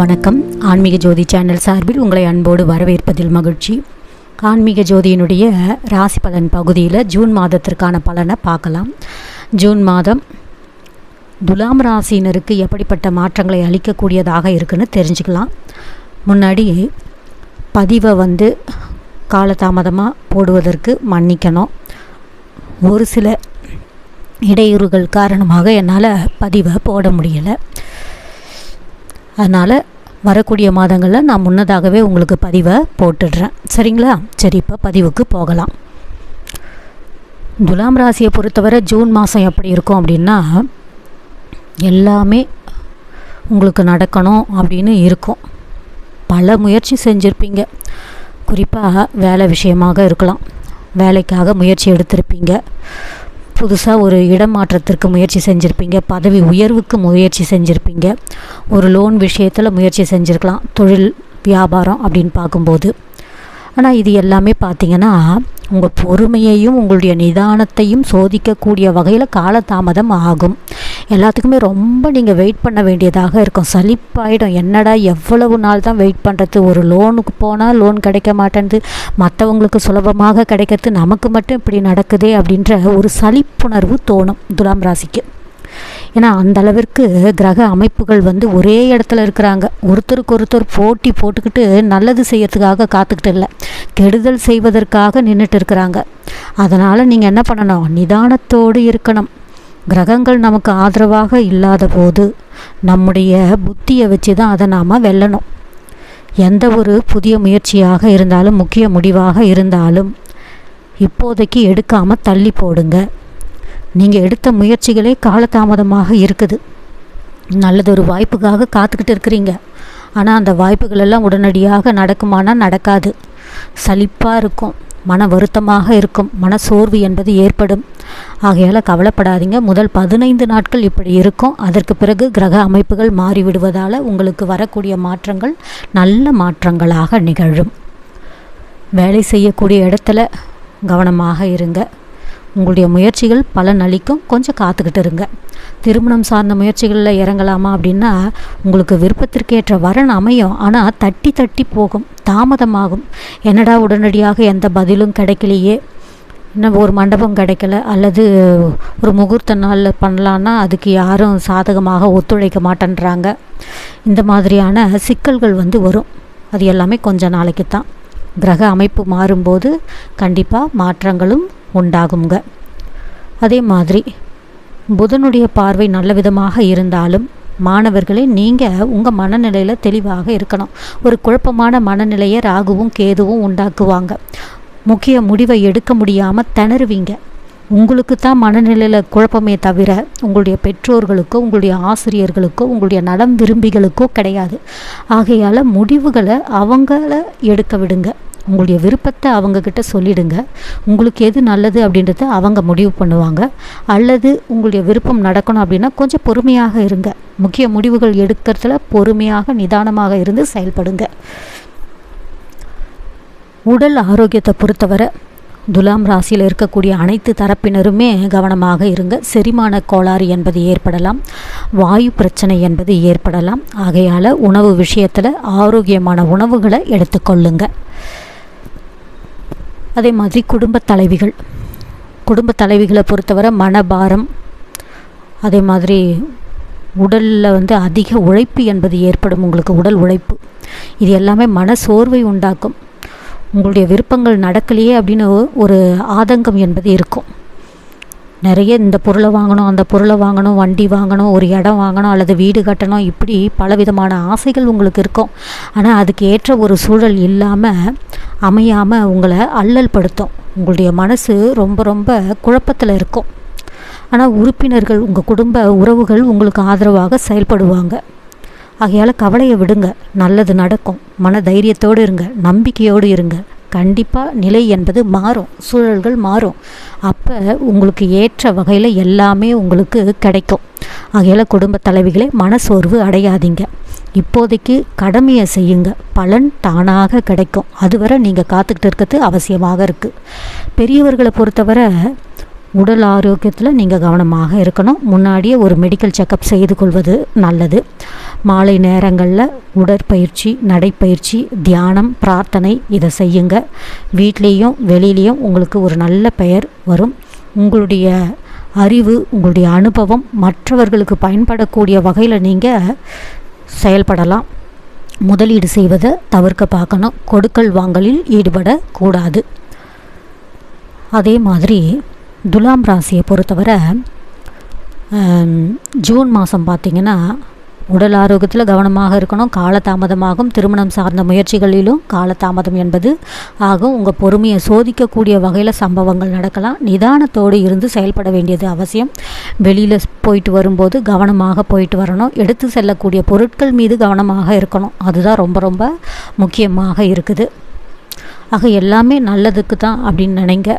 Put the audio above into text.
வணக்கம். ஆன்மீக ஜோதி சேனல் சார்பில் உங்களை அன்போடு வரவேற்பதில் மகிழ்ச்சி. ஆன்மீக ஜோதியினுடைய ராசி பலன் பகுதியில் ஜூன் மாதத்திற்கான பலனை பார்க்கலாம். ஜூன் மாதம் துலாம் ராசியினருக்கு எப்படிப்பட்ட மாற்றங்களை அளிக்கக்கூடியதாக இருக்குன்னு தெரிஞ்சுக்கலாம். முன்னாடி பதிவை வந்து காலதாமதமாக போடுவதற்கு மன்னிக்கணும். ஒரு சில இடையூறுகள் காரணமாக என்னால் பதிவை போட முடியலை. அதனால் வரக்கூடிய மாதங்களில் நான் முன்னதாகவே உங்களுக்கு பதிவை போட்டுடுறேன். சரிங்களா? சரி இப்போ பதிவுக்கு போகலாம். துலாம் ராசியை பொறுத்தவரை ஜூன் மாதம் எப்படி இருக்கும் அப்படின்னா எல்லாமே உங்களுக்கு நடக்கணும் அப்படின்னு இருக்கும். பல முயற்சி செஞ்சுருப்பீங்க. குறிப்பாக வேலை விஷயமாக இருக்கலாம். வேலைக்காக முயற்சி எடுத்திருப்பீங்க. புதுசாக ஒரு இடமாற்றத்திற்கு முயற்சி செஞ்சுருப்பீங்க. பதவி உயர்வுக்கு முயற்சி செஞ்சுருப்பீங்க. ஒரு லோன் விஷயத்தில் முயற்சி செஞ்சுருக்கலாம். தொழில் வியாபாரம் அப்படின்னு பார்க்கும்போது. ஆனால் இது எல்லாமே பார்த்தீங்கன்னா உங்கள் பொறுமையையும் உங்களுடைய நிதானத்தையும் சோதிக்கக்கூடிய வகையில் காலதாமதம் ஆகும். எல்லாத்துக்குமே ரொம்ப நீங்கள் வெயிட் பண்ண வேண்டியதாக இருக்கும். சலிப்பாயிடும். என்னடா எவ்வளவு நாள் தான் வெயிட் பண்ணுறது ஒரு லோனுக்கு போனால் லோன் கிடைக்க மாட்டேன்து மற்றவங்களுக்கு சுலபமாக கிடைக்கிறது. நமக்கு மட்டும் இப்படி நடக்குதே அப்படின்ற ஒரு சலிப்புணர்வு தோணும். துலாம் ராசிக்கு. ஏன்னா அந்த அளவிற்கு கிரக அமைப்புகள் வந்து ஒரே இடத்துல இருக்கிறாங்க. ஒருத்தருக்கு ஒருத்தர் போட்டி போட்டுக்கிட்டு நல்லது செய்யறதுக்காக காத்துக்கிட்டு இல்லை. கெடுதல் செய்வதற்காக நின்றுட்டு இருக்கிறாங்க. அதனால் நீங்கள் என்ன பண்ணணும்? நிதானத்தோடு இருக்கணும். கிரகங்கள் நமக்கு ஆதரவாக இல்லாத போது நம்முடைய புத்தியை வச்சு தான் அதை நாம் வெல்லணும். எந்த ஒரு புதிய முயற்சியாக இருந்தாலும் முக்கிய முடிவாக இருந்தாலும் இப்போதைக்கு எடுக்காமல் தள்ளி போடுங்க. நீங்கள் எடுத்த முயற்சிகளே காலதாமதமாக இருக்குது. நல்லதொரு வாய்ப்புக்காக காத்துக்கிட்டு இருக்கிறீங்க. ஆனால் அந்த வாய்ப்புகள் எல்லாம் உடனடியாக நடக்குமானால் நடக்காது. சலிப்பாக இருக்கும். மன வருத்தமாக இருக்கும். மன சோர்வு என்பது ஏற்படும். ஆகையால் கவலைப்படாதீங்க. முதல் பதினைந்து நாட்கள் இப்படி இருக்கும். அதற்கு பிறகு கிரக அமைப்புகள் மாறிவிடுவதால் உங்களுக்கு வரக்கூடிய மாற்றங்கள் நல்ல மாற்றங்களாக நிகழும். வேலை செய்யக்கூடிய இடத்துல கவனமாக இருங்க. உங்களுடைய முயற்சிகள் பலன் அளிக்கும் கொஞ்சம் காத்துக்கிட்டு இருங்க. திருமணம் சார்ந்த முயற்சிகளில் இறங்கலாமா அப்படின்னா உங்களுக்கு விருப்பத்திற்கேற்ற வரன் அமையும். ஆனால் தட்டி தட்டி போகும். தாமதமாகும். என்னடா உடனடியாக எந்த பதிலும் கிடைக்கலையே. இன்னும் ஒரு மண்டபம் கிடைக்கல. அல்லது ஒரு முகூர்த்த நாளில் பண்ணலான்னா அதுக்கு யாரும் சாதகமாக ஒத்துழைக்க மாட்டேன்றாங்க. இந்த மாதிரியான சிக்கல்கள் வந்து வரும். அது எல்லாமே கொஞ்ச நாளைக்கு தான் கிரக அமைப்பு மாறும்போது கண்டிப்பாக மாற்றங்களும் உண்டாகுங்க. அதே மாதிரி புதனுடைய பார்வை நல்ல விதமாக இருந்தாலும் மாணவர்களே நீங்கள் உங்கள் மனநிலையில் தெளிவாக இருக்கணும். ஒரு குழப்பமான மனநிலையை ராகுவும் கேதுவும் உண்டாக்குவாங்க. முக்கிய முடிவை எடுக்க முடியாமல் திணறுவீங்க. உங்களுக்கு தான் மனநிலையில் குழப்பமே தவிர உங்களுடைய பெற்றோர்களுக்கோ உங்களுடைய ஆசிரியர்களுக்கோ உங்களுடைய நலம் விரும்பிகளுக்கோ கிடையாது. ஆகையால் முடிவுகளை அவங்கள எடுக்க விடுங்க. உங்களுடைய விருப்பத்தை அவங்கக்கிட்ட சொல்லிடுங்க. உங்களுக்கு எது நல்லது அப்படின்றத அவங்க முடிவு பண்ணுவாங்க. அல்லது உங்களுடைய விருப்பம் நடக்கணும் அப்படின்னா கொஞ்சம் பொறுமையாக இருங்க. முக்கிய முடிவுகள் எடுக்கிறதுல பொறுமையாக நிதானமாக இருந்து செயல்படுங்க. உடல் ஆரோக்கியத்தை பொறுத்தவரை துலாம் ராசியில் இருக்கக்கூடிய அனைத்து தரப்பினருமே கவனமாக இருங்க. செரிமான கோளாறு என்பது ஏற்படலாம். வாயு பிரச்சனை என்பது ஏற்படலாம். ஆகையால் உணவு விஷயத்தில் ஆரோக்கியமான உணவுகளை எடுத்துக்கொள்ளுங்க. அதே மாதிரி குடும்ப தலைவிகள். குடும்ப தலைவிகளை பொறுத்தவரை மனபாரம் அதே மாதிரி உடலில் வந்து அதிக உழைப்பு என்பது ஏற்படும் உங்களுக்கு உடல் உழைப்பு. இது எல்லாமே மன சோர்வை உண்டாக்கும். உங்களுடைய விருப்பங்கள் நடக்கலையே அப்படின்னு ஒரு ஆதங்கம் என்பது இருக்கும். நிறைய இந்த பொருளை வாங்கணும் அந்த பொருளை வாங்கணும் வண்டி வாங்கணும் ஒரு இடம் வாங்கணும் அல்லது வீடு கட்டணும் இப்படி பலவிதமான ஆசைகள் உங்களுக்கு இருக்கும். ஆனால் அதுக்கு ஏற்ற ஒரு சூழல் இல்லாமல் அமையாமல் உங்களை அல்லல் படுத்தும். உங்களுடைய மனசு ரொம்ப ரொம்ப குழப்பத்தில் இருக்கும். ஆனால் உறுப்பினர்கள் உங்கள் குடும்ப உறவுகள் உங்களுக்கு ஆதரவாக செயல்படுவாங்க. ஆகையால் கவலையை விடுங்க. நல்லது நடக்கும். மன தைரியத்தோடு இருங்க. நம்பிக்கையோடு இருங்க. கண்டிப்பாக நிலை என்பது மாறும். சூழல்கள் மாறும். அப்போ உங்களுக்கு ஏற்ற வகையில் எல்லாமே உங்களுக்கு கிடைக்கும். ஆகையால் குடும்ப தலைவிகளே மனசோர்வு அடையாதீங்க. இப்போதைக்கு கடமையை செய்யுங்க. பலன் தானாக கிடைக்கும். அதுவரை நீங்கள் காத்துக்கிட்டு இருக்கிறது அவசியமாக இருக்குது பெரியவர்களை பொறுத்தவரை உடல் ஆரோக்கியத்தில் நீங்கள் கவனமாக இருக்கணும். முன்னாடியே ஒரு மெடிக்கல் செக்கப் செய்து கொள்வது நல்லது. மாலை நேரங்களில் உடற்பயிற்சி நடைப்பயிற்சி தியானம் பிரார்த்தனை இதை செய்யுங்க. வீட்லேயும் வெளியிலையும் உங்களுக்கு ஒரு நல்ல பெயர் வரும். உங்களுடைய அறிவு உங்களுடைய அனுபவம் மற்றவர்களுக்கு பயன்படக்கூடிய வகையில் நீங்கள் செயல்படலாம். முதலீடு செய்வதை தவிர்க்க பார்க்கணும். கொடுக்கல் வாங்கலில் ஈடுபடக்கூடாது. அதே மாதிரி துலாம் ராசியை பொறுத்தவரை ஜூன் மாதம் பார்த்திங்கன்னா உடல் ஆரோக்கியத்தில் கவனமாக இருக்கணும். காலதாமதமாகும். திருமணம் சார்ந்த முயற்சிகளிலும் காலதாமதம் என்பது ஆகும். உங்கள் பொறுமையை சோதிக்கக்கூடிய வகையில் சம்பவங்கள் நடக்கலாம். நிதானத்தோடு இருந்து செயல்பட வேண்டியது அவசியம். வெளியில் போயிட்டு வரும்போது கவனமாக போயிட்டு வரணும். எடுத்து செல்லக்கூடிய பொருட்கள் மீது கவனமாக இருக்கணும். அதுதான் ரொம்ப ரொம்ப முக்கியமாக இருக்குது. ஆக எல்லாமே நல்லதுக்கு தான் அப்படின்னு நினைங்க.